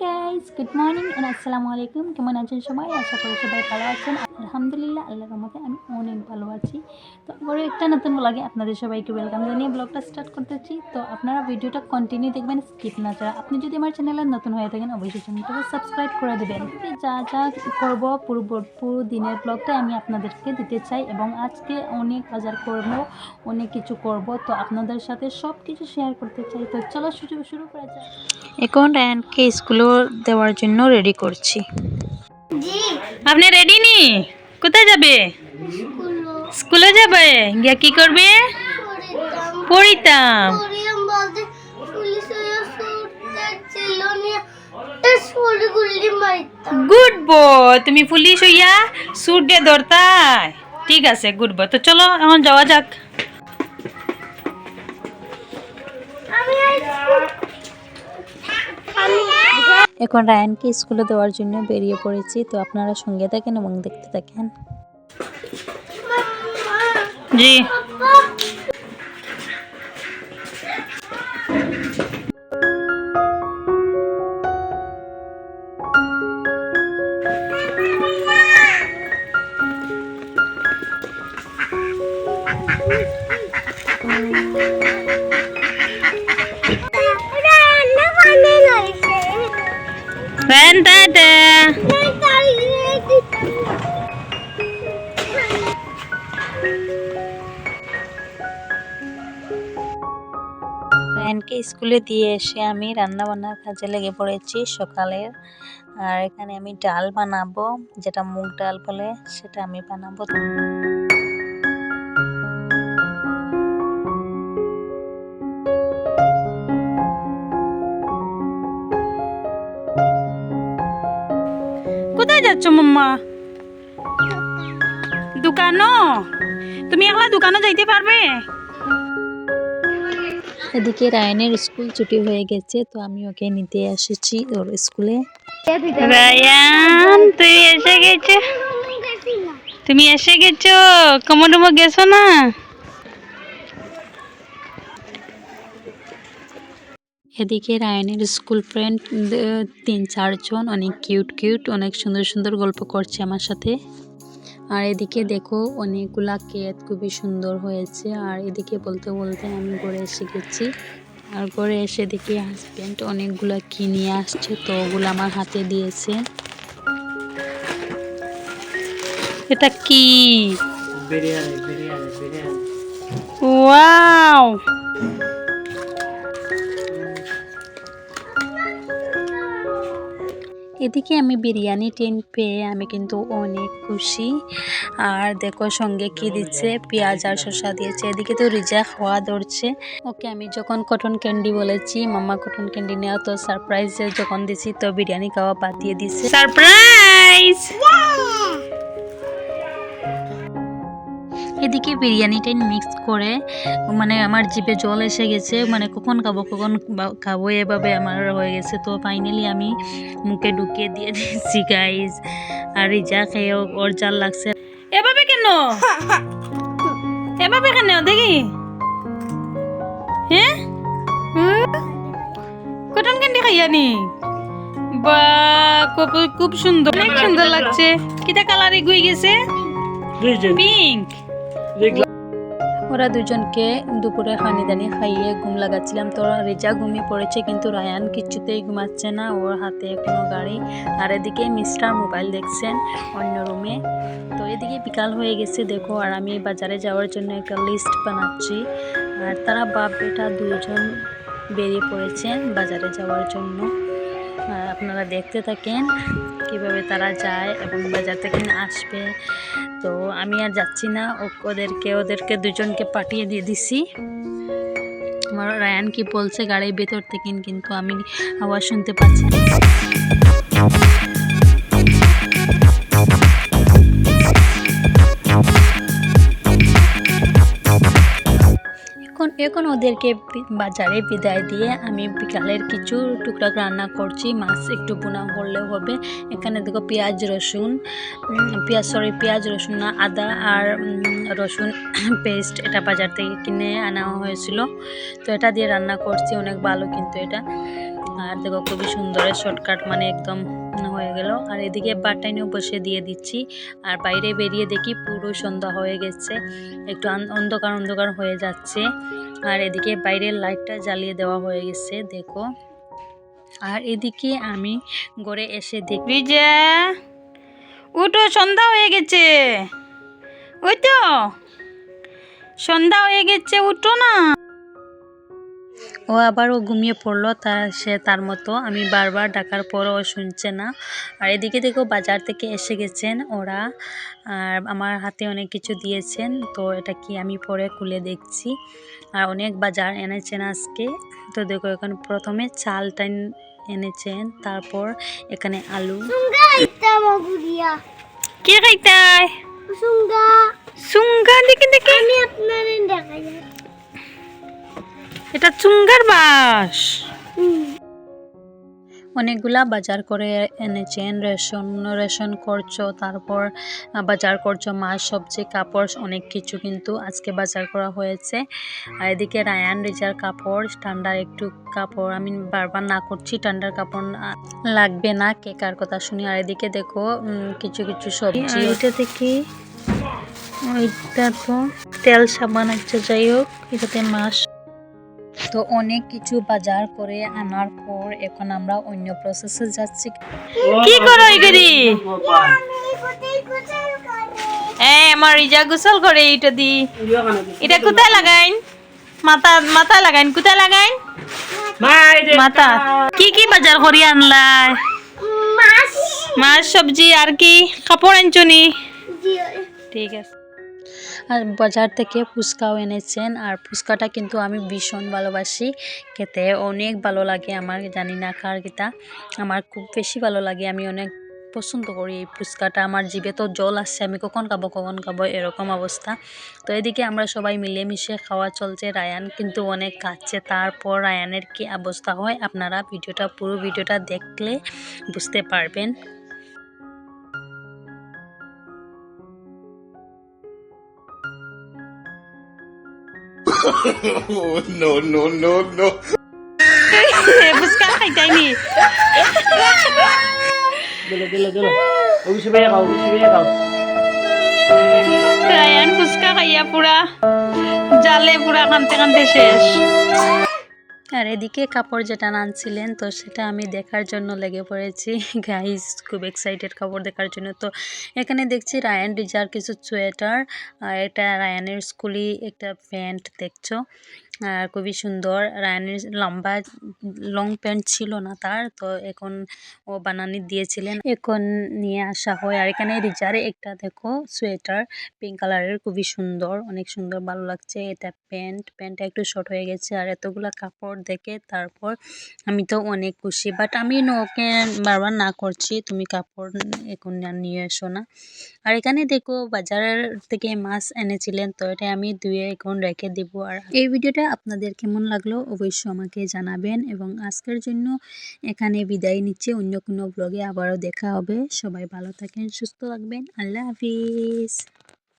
Guys good morning আসসালামু আলাইকুম কেমন আছেন সবাই? আশা করি সবাই ভালো আছেন। আল্লাহর রহমতে আমি অনেক ভালো আছি। তো আবারও একটা নতুন ব্লগে আপনাদের সবাইকে ওয়েলকাম জানিয়ে ব্লগটা স্টার্ট করতেছি তো আপনারা ভিডিওটা কন্টিনিউ দেখবেন স্কিপ না ছাড়া। আপনি যদি আমার চ্যানেলে নতুন হয়ে থাকেন অবশ্যই চ্যানেলটাকে সাবস্ক্রাইব করে দেবেন। যা যা করব পুরো পুরো দিনের ব্লগটা আমি আপনাদেরকে দিতে চাই এবং আজকে অনেক বাজার করব অনেক কিছু করব। তো আপনাদের সাথে সব কিছু শেয়ার করতে চাই। তো চলো শুরু শুরু করা যাক। এখন রায়ানকে স্কুলে দেওয়ার জন্য রেডি করছি। আপনি রেডি নি? কোথায় যাবে? স্কুলে যাবে? গিয়া কি করবে? পড়িতাম। গুড বয় তুমি পুলিশ হইয়া সুট দিয়ে ধরতাই। ঠিক আছে গুড বয় তো চলো এখন যাওয়া যাক। আমি আমি এখন রায়ানকে স্কুলে দেওয়ার জন্য বেরিয়ে পড়েছি তো আপনারা সঙ্গে থাকেন এবং দেখতে থাকেন। জি। রান্না রায়ানকে স্কুলে দিয়ে এসে আমি রান্না বান্নার কাজে লেগে পড়েছি সকালের আর এখানে আমি ডাল বানাবো, যেটা মুগ ডাল বলে, সেটা আমি বানাবো। কোথায় যাচ্ছ মাম্মা? দোকানও? তুমি একলা দোকানে যাইতে পারবে? এদিকে রায়ানের স্কুল ছুটি হয়ে গেছে তো আমি ওকে নিতে এসেছি ওর স্কুলে। রায়ান তুই এসে গেছো? তুমি এসে গেছো? কমোডমো গেছো না? এদিকে রায়নের স্কুল ফ্রেন্ড তিন চারজন অনেক কিউট কিউট অনেক সুন্দর সুন্দর গল্প করছে আমার সাথে। আর এদিকে দেখো অনেকগুলা কেক খুবই সুন্দর হয়েছে। আর এদিকে বলতে বলতে আমি ঘরে এসে গেছি। আর ঘরে এসে দেখি হাজব্যান্ড অনেকগুলা কি নিয়ে আসছে তো ওগুলো আমার হাতে দিয়েছে। এটা কি? বিরিয়ানি বিরিয়ানি বিরিয়ানি। ওয়াও! এদিকে আমি বিরিয়ানি টিন পেয়ে আমি কিন্তু অনেক খুশি। আর দেখো সঙ্গে কি দিচ্ছে? পেঁয়াজ আর শসা দিয়েছে। এদিকে তো রিজা খাওয়া ধরছে। ওকে আমি যখন কটন ক্যান্ডি বলেছি মাম্মা কটন ক্যান্ডি নেওয়া তো সারপ্রাইজ যখন দিছি তো বিরিয়ানি খাওয়া বাদ দিয়ে দিছে। সারপ্রাইজ বিরিয়ানিটা মিক্স করে মানে আমার জিভে জল এসে গেছে মানে কখন খাব কখন খাব এভাবে আমার হয়ে গেছে। তো ফাইনালি আমি মুখে ঢুকিয়ে দিয়ে দিয়েছি গাইজ আর যা খেয়ে ওর জাল লাগছে। এভাবে কেন? এভাবে কেন দেখি। হ্যাঁ? কটন ক্যান্ডি খাইয়ানি বা খুব খুব সুন্দর। অনেক সুন্দর লাগছে। কিটা কালারে গুই গেছে? পিঙ্ক ওরা দুজনকে দুপুরে খানি দানি খাইয়ে ঘুম লাগাচ্ছিলাম। তো রেজা ঘুমিয়ে পড়েছে, কিন্তু রায়ান কিছুতেই ঘুমাচ্ছে না। ওর হাতে কোনো গাড়ি। আর এদিকে মিস্টার মোবাইল দেখছেন অন্য রুমে। তো এদিকে বিকাল হয়ে গেছে, দেখো। আর আমি বাজারে যাওয়ার জন্য একটা লিস্ট বানাচ্ছি। আর তারা বাপ বেটা দুজন বেরিয়ে পড়েছেন বাজারে যাওয়ার জন্য। আপনারা দেখতে থাকেন কীভাবে তারা যায় এবং বাজার থেকে আসবে তো আমি আর যাচ্ছি না ওদেরকে ওদেরকে দুজনকে পাঠিয়ে দিয়ে দিছি আমার রায়ান কি বলছে গাড়ির ভেতর থেকে, কিন্তু আমি আওয়াজ শুনতে পাচ্ছি না। এখন ওদেরকে বাজারে বিদায় দিয়ে আমি বিকালের কিছু টুকরা রান্না করছি। মাছ একটু বোনা করলেও হবে। এখানে দেখো পেঁয়াজ, রসুন পেঁয়াজ সরি পেঁয়াজ, রসুন না আদা আর রসুন পেস্ট এটা বাজার থেকে কিনে আনা হয়েছিল। তো এটা দিয়ে রান্না করছি, অনেক ভালো কিন্তু এটা। আর দেখো খুবই সুন্দর শর্টকাট মানে একদম হয়ে গেল। আর এদিকে বাটাইনেও বসে দিয়ে দিচ্ছি। আর বাইরে বেরিয়ে দেখি পুরো সন্ধ্যা হয়ে গেছে। একটু অন্ধকার অন্ধকার হয়ে যাচ্ছে। আর এদিকে বাইরের লাইটটা জ্বালিয়ে দেওয়া হয়ে গেছে, দেখো। আর এদিকে আমি ঘরে এসে দেখি যে, উঠো, সন্ধ্যা হয়ে গেছে। ওই তো সন্ধ্যা হয়ে গেছে, উঠো না। ও আবারও ঘুমিয়ে পড়ল তা সে তার মতো। আমি বারবার ডাকার পরও শুনছে না। আর এদিকে দেখো বাজার থেকে এসে গেছেন ওরা। আর আমার হাতে অনেক কিছু দিয়েছেন তো এটা কি আমি পরে খুলে দেখছি। আর অনেক বাজার এনেছেন আজকে। তো দেখো এখন প্রথমে চালটা এন- এনেছেন তারপর এখানে আলু। সুঙ্গা কে খাইতাই সুঙ্গা। চুঙ্গা দেখে দেখে। আমি আপনাদের দেখাই। এটা চুঙ্গার বাস অনেকগুলা বাজার করে এনেছেন রেশন রেশন করছ তারপর বাজার করছ মাছ সবজি কাপড় অনেক কিছু কিন্তু আজকে বাজার করা হয়েছে। আর এদিকে রায়ান রিজার কাপড় ঠান্ডার একটু কাপড় আমি বারবার না করছি ঠান্ডার কাপড় লাগবে না কে কার কথা শুনি। আর এদিকে দেখো কিছু কিছু সবজি। এটা দেখি ওইটা তো তেল সাবান আছে যাই হোক এটাতে মাছ তো অনেক কিছু বাজার করে আনার পর এখন আমরা অন্য প্রসেসে যাচ্ছি। কি করো এগরি কোথায় কোথায় এ আমার রিজা গোসল করে এটা দি। এটা কোথায় লাগাইন? মাথা মাথা লাগাইন কোথায় লাগাইন? মাথা। কি কি বাজার করি আনলাই? মাছ। মাছ সবজি আর কি? কাপড় আনছনি ঠিক আছে। আর বাজার থেকে ফুচকাও এনেছেন। আর ফুচকাটা কিন্তু আমি ভীষণ ভালোবাসি খেতে। অনেক ভালো লাগে আমার, জানি না কার কিতা আমার খুব বেশি ভালো লাগে, আমি অনেক পছন্দ করি এই ফুচকাটা। আমার জিভে তো জল আসছে, আমি কখন খাব কখন খাব, এরকম অবস্থা। তো এদিকে আমরা সবাই মিলেমিশে খাওয়া চলছে রায়ান, কিন্তু অনেক খাচ্ছে তারপর রায়ানের কি অবস্থা হয় আপনারা ভিডিওটা, পুরো ভিডিওটা দেখলে বুঝতে পারবেন। No, no, no, no. Fuchka Dilo, dilo, dilo. Ubi si Bea ka, ubi si Bea Ryan, Ryan fuchka খাইয়া পুরা জালে পুরা কানতে কানতে শেষ আর এদিকে কাপড় যেটা আনছিলেন, তো সেটা আমি দেখার জন্য লেগে পড়েছি। গাইস খুব এক্সাইটেড কাপড় দেখার জন্য। তো এখানে দেখছি রায়ান ডিজার কিছু সোয়েটার এটা রায়ানের স্কুলি একটা প্যান্ট, দেখছ? আর খুবই সুন্দর। রায়ানের লম্বা লং প্যান্ট ছিল না তার, তো এখন ও বানানি দিয়েছিলেন। এখন নিয়ে আসা হয়। আর এখানে রিজারে একটা দেখো, সোয়েটার পিঙ্ক কালারের খুবই সুন্দর। অনেক সুন্দর, ভালো লাগছে। এটা প্যান্ট প্যান্টটা একটু শর্ট হয়ে গেছে। আর এতগুলা কাপড় দেখে তারপর আমি তো অনেক খুশি। বাট আমি ওকে বারবার না করছি, তুমি কাপড় এখন নিয়ে এসো না। আর এখানে দেখো, বাজারের থেকে মাছ এনেছিলেন, তো এটা আমি ধুয়ে এখন রেখে দিব। আর এই ভিডিওটা আপনাদের কেমন লাগল অবশ্যই আমাকে জানাবেন এবং আজকের জন্য এখানে বিদায় নিচ্ছে। অন্য কোনো ব্লগে আবারও দেখা হবে। সবাই ভালো থাকেন, সুস্থ থাকবেন। আল্লাহ হাফিজ।